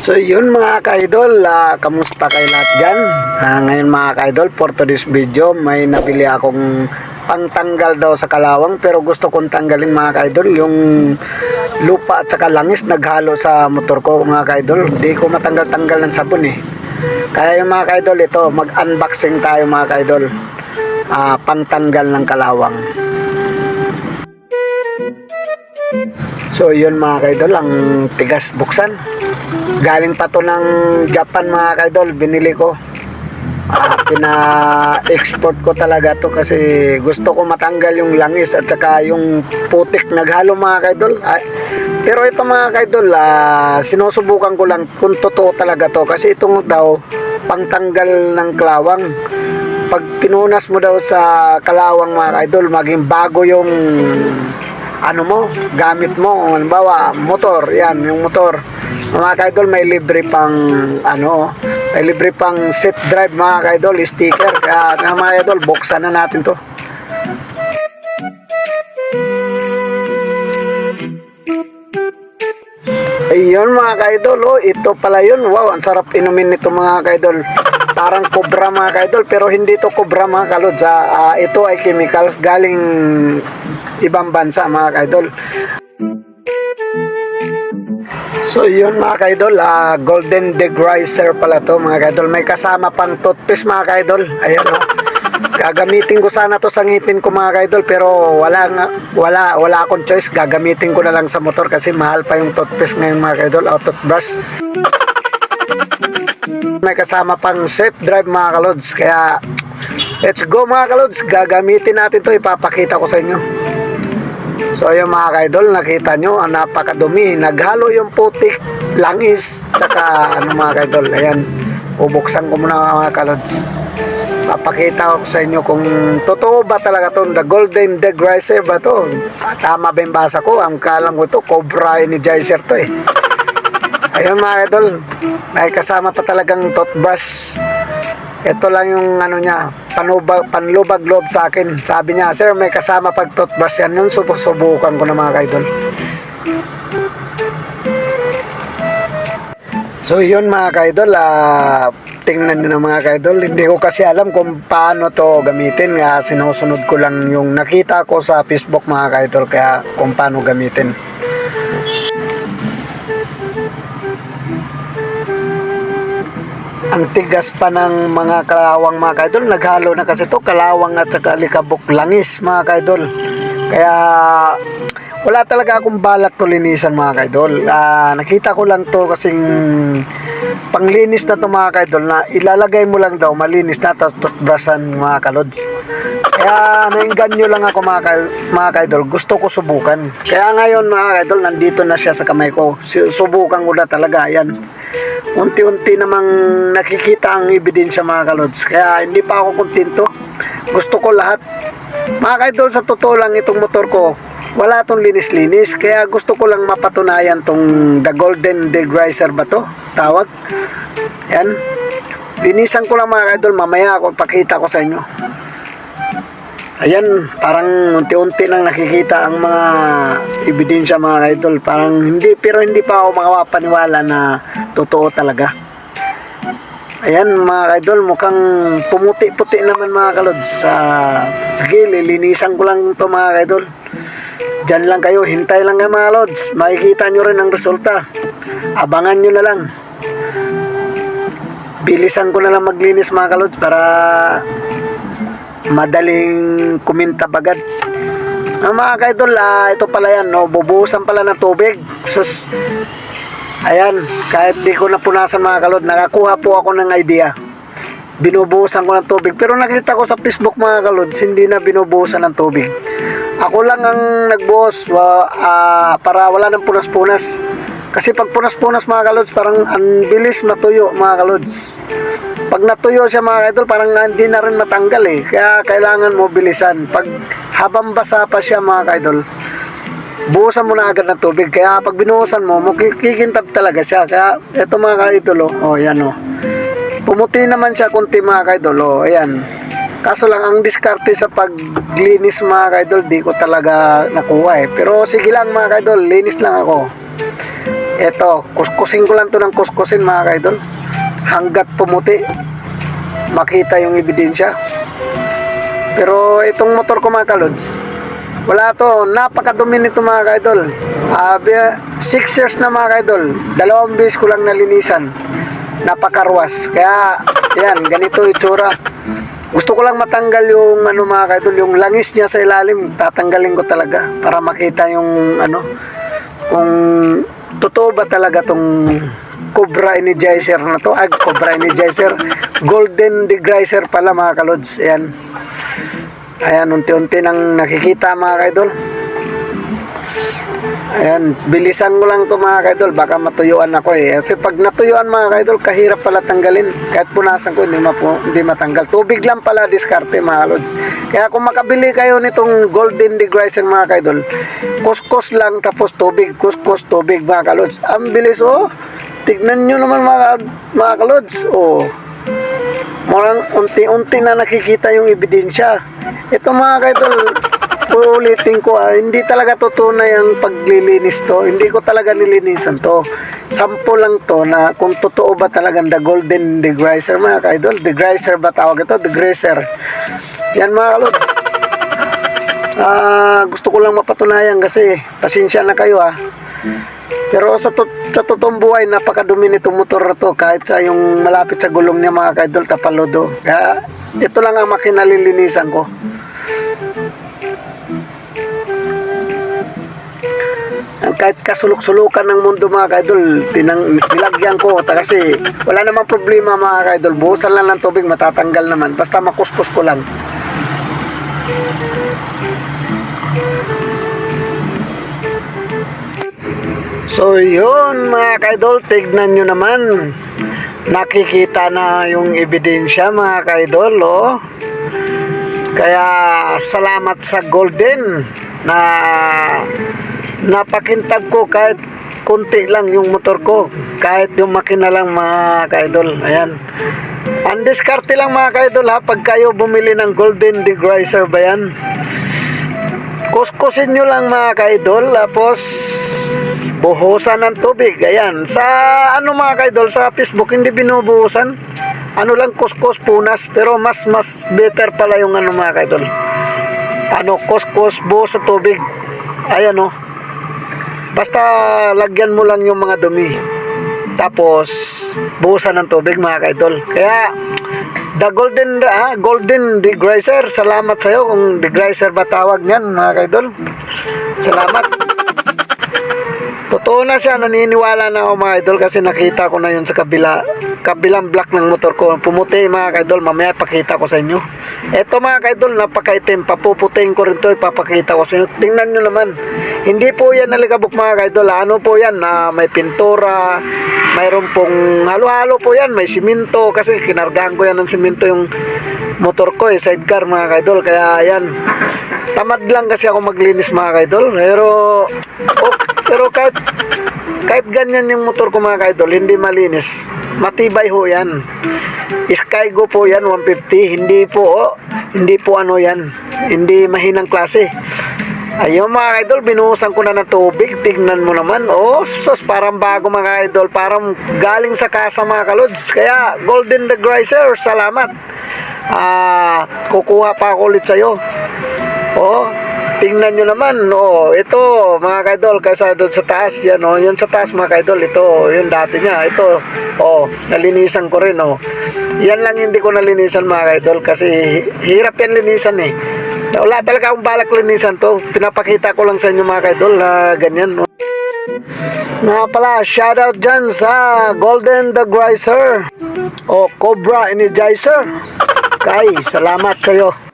So yun mga ka-idol, ah, kamusta kay lahat dyan? Ah, ngayon mga ka-idol, for today's video, may nabili akong pangtanggal daw sa kalawang pero gusto kong tanggalin mga ka-idol yung lupa at saka langis naghalo sa motor ko mga ka-idol. Di ko matanggal-tanggal ng sabon eh. Kaya yung mga ka-idol ito, mag-unboxing tayo mga ka-idol. Ah, pangtanggal ng kalawang. So yun mga kaidol, ang tigas buksan. Galing pa to ng Japan mga kaidol, binili ko. Ah, pina-export ko talaga to kasi gusto ko matanggal yung langis at saka yung putik naghalo mga kaidol. Ay, pero ito mga kaidol, ah, sinusubukan ko lang kung totoo talaga to kasi itong daw pangtanggal ng klawang. Pag pinunas mo daw sa kalawang mga kaidol, maging bago yung ano mo, gamit mo, halimbawa, motor, yan, yung motor. Mga kaidol, may libre pang, ano, may libre pang seat drive, mga kaidol, sticker. Kaya, nga, mga kaidol, buksan na natin to. Ayun mga kaidol, oh, ito pala yun. Wow, ang sarap inumin nito mga kaidol. Parang cobra mga kaidol, pero hindi to cobra mga kalod. Ah, ito ay chemicals galing ibang bansa mga kaidol. So yun mga kaidol, ah, golden degriser pala to mga kaidol. May kasama pang toothpaste mga kaidol. Ayan oh. Gagamitin ko sana to sa ngipin ko mga kaidol pero wala nga, wala wala akong choice. Gagamitin ko na lang sa motor kasi mahal pa yung toothpaste ngayon mga kaidol, o toothbrush. May kasama pang safe drive mga kalods. Kaya let's go mga kalods. Gagamitin natin to ipapakita ko sa inyo. So yung mga kaidol, nakita nyo, ang napakadumi. Naghalo yung putik, langis, tsaka ano mga kaidol. Ayan, bubuksan ko muna mga kalods. Papakita ko sa inyo kung totoo ba talaga to The Golden Degriser ba to? Tama ba yung basa ko? Ang kalam ko to, Cobra Energizer to eh. Ayun mga idol, may kasama pa talagang toothbrush. Ito lang yung ano niya, panubag, panlubag loob sa akin. Sabi niya, sir, may kasama pag toothbrush yan. Yung subukan ko na mga idol. So yun mga kaidol, ah, tingnan nyo na mga kaidol. Hindi ko kasi alam kung paano to gamitin. Nga sinusunod ko lang yung nakita ko sa Facebook mga kaidol. Kaya kung paano gamitin. Ang tigas pa ng mga kalawang mga kaidol. Naghalo na kasi to kalawang at saka likabok langis mga kaidol. Kaya wala talaga akong balak to linisan mga kaidol. Ah, nakita ko lang to kasing panglinis na to mga kaidol na ilalagay mo lang daw malinis na tapos toothbrushan mga kalods. Kaya nainganyo lang ako mga, ka- mga kaidol. Gusto ko subukan. Kaya ngayon mga kaidol nandito na siya sa kamay ko. Subukan ko na talaga. Yan. Unti-unti namang nakikita ang ebidensya mga kalods. Kaya hindi pa ako kontento. Gusto ko lahat. Mga kaidol sa totoo lang itong motor ko wala tong linis-linis kaya gusto ko lang mapatunayan tong the golden degriser ba to tawag yan linisan ko lang mga idol mamaya ako pakita ko sa inyo ayan parang unti-unti nang nakikita ang mga ebidensya mga idol parang hindi pero hindi pa ako makapaniwala na totoo talaga Ayan mga idol, mukhang pumuti-puti naman mga kalods. Sa sige, lilinisan ko lang to mga idol. Diyan lang kayo, hintay lang kayo mga lods. Makikita nyo rin ang resulta. Abangan nyo na lang. Bilisan ko na lang maglinis mga kalods para madaling kuminta bagad. Ah, mga kaidol, ah, ito pala yan, no? bubuhusan pala ng tubig. Sus, ayan, kahit di ko napunasan mga kalod, nakakuha po ako ng idea. Binubuhusan ko ng tubig. Pero nakita ko sa Facebook mga kalod, hindi na binubuhusan ng tubig. Ako lang ang nagbuhos wa, ah, para wala nang punas-punas. Kasi pag punas-punas mga kalods, parang ang bilis matuyo mga kalods. Pag natuyo siya mga idol, parang hindi na rin matanggal eh. Kaya kailangan mo bilisan. Pag habang basa pa siya mga idol, buhusan mo na agad ng tubig. Kaya pag binuhusan mo, kikintab talaga siya. Kaya ito mga kaidol, oh, oh yan oh. Pumuti naman siya kunti mga kaidol, oh, ayan. Kaso lang ang diskarte sa paglinis mga kaidol, di ko talaga nakuha eh. Pero sige lang mga kaidol, linis lang ako. Eto, kuskusin ko lang to ng kuskusin mga kaidol. Hanggat pumuti, makita yung ebidensya. Pero itong motor ko mga kalods, wala to. Napakadumi nito mga kaidol. Uh, six years na mga kaidol. Dalawang beses ko lang nalinisan. Napakarwas. Kaya, yan, ganito itsura. Gusto ko lang matanggal yung ano mga kaidol, yung langis niya sa ilalim, tatanggalin ko talaga para makita yung ano kung totoo ba talaga tong Cobra Energizer na to. Ay, Cobra Energizer. Golden Degrizer pala mga kalods. Ayan. Ayan, unti-unti nang nakikita mga kaidol. Ayan, bilisan ko lang to mga kaidol, baka matuyuan ako eh. Kasi pag natuyuan mga kaidol, kahirap pala tanggalin. Kahit punasan ko, hindi, mapu, hindi matanggal. Tubig lang pala diskarte mga lods. Kaya kung makabili kayo nitong Golden Degrizer mga kaidol, kuskus lang tapos tubig, kuskus tubig mga kalods. Ang bilis oh. Tignan nyo naman mga, mga kalods. Oh. Morang unti-unti na nakikita yung ebidensya. Ito mga kaidol, uulitin ko ah, hindi talaga tutunay ang paglilinis to. Hindi ko talaga nilinisan to. Sample lang to na kung totoo ba talagang the golden degrizer mga kaidol. Degrizer ba tawag ito? Degrizer. Yan mga. Ah, gusto ko lang mapatunayan kasi pasensya na kayo ah. Pero sa, to, sa totoong buhay, napakadumi nitong motor na to kahit sa yung malapit sa gulong niya mga kaidol, tapalodo. Kaya ito lang ang makinalilinisan ko. Kahit kasulok-sulukan ng mundo mga kaidol, tinang, nilagyan ko ta- kasi wala namang problema mga kaidol. Buhusan lang ng tubig, matatanggal naman. Basta makuskus ko lang. So yun mga kaidol, tignan nyo naman. Nakikita na yung ebidensya mga kaidol, oh. Kaya salamat sa Golden na napakintab ko kahit konti lang yung motor ko. Kahit yung makina lang mga kaidol. Ayan. Ang diskarte lang mga kaidol ha, pag kayo bumili ng Golden Degrizer ba yan? Kuskusin nyo lang mga kaidol, tapos buhusan ng tubig. Ayan. Sa ano mga kaidol, sa Facebook, hindi binubuhusan. Ano lang, kuskus, punas. Pero mas, mas better pala yung ano mga kaidol. Ano, kuskus, buhos sa tubig. Ayan o. Basta lagyan mo lang yung mga dumi. Tapos, buhusan ng tubig mga kaidol. Kaya, the golden, ah, golden degrizer. Salamat sa'yo kung degrizer ba tawag niyan mga kaidol. Salamat. Totoo na siya, naniniwala na ako mga idol kasi nakita ko na yun sa kabila, kabilang block ng motor ko. Pumuti mga kaidol, mamaya pakita ko sa inyo. Eto mga kaidol, napakaitim, papuputin ko rin to, ipapakita ko sa inyo. Tingnan nyo naman, hindi po yan nalikabok mga kaidol, ano po yan, na may pintura, mayroon pong halo-halo po yan, may simento, kasi kinargahan ko yan ng simento yung motor ko eh, sidecar mga kaidol, kaya yan. Tamad lang kasi ako maglinis mga kaidol, pero oh, pero kahit kahit ganyan yung motor ko mga kaidol, hindi malinis. Matibay ho yan. Skygo po yan, 150. Hindi po, oh, hindi po ano yan. Hindi mahinang klase. Ayun mga idol, binuhusan ko na ng tubig. Tignan mo naman. Oh, sos, parang bago mga idol. Parang galing sa kasa mga kalods. Kaya, Golden the Griser, salamat. Ah, kukuha pa ako ulit sa'yo. Oh, tingnan nyo naman, oh, ito, mga kaidol, kaysa doon sa taas, yan, oh, yun sa taas, mga kaidol, ito, yun dati niya, ito, oh, nalinisan ko rin, oh. Yan lang hindi ko nalinisan, mga kaidol, kasi hirap yan linisan, eh. Wala talaga akong balak linisan to. Pinapakita ko lang sa inyo, mga kaidol, na ganyan, oh. Nga pala, shoutout dyan sa Golden the Griser o Cobra Energizer. Kay, salamat kayo.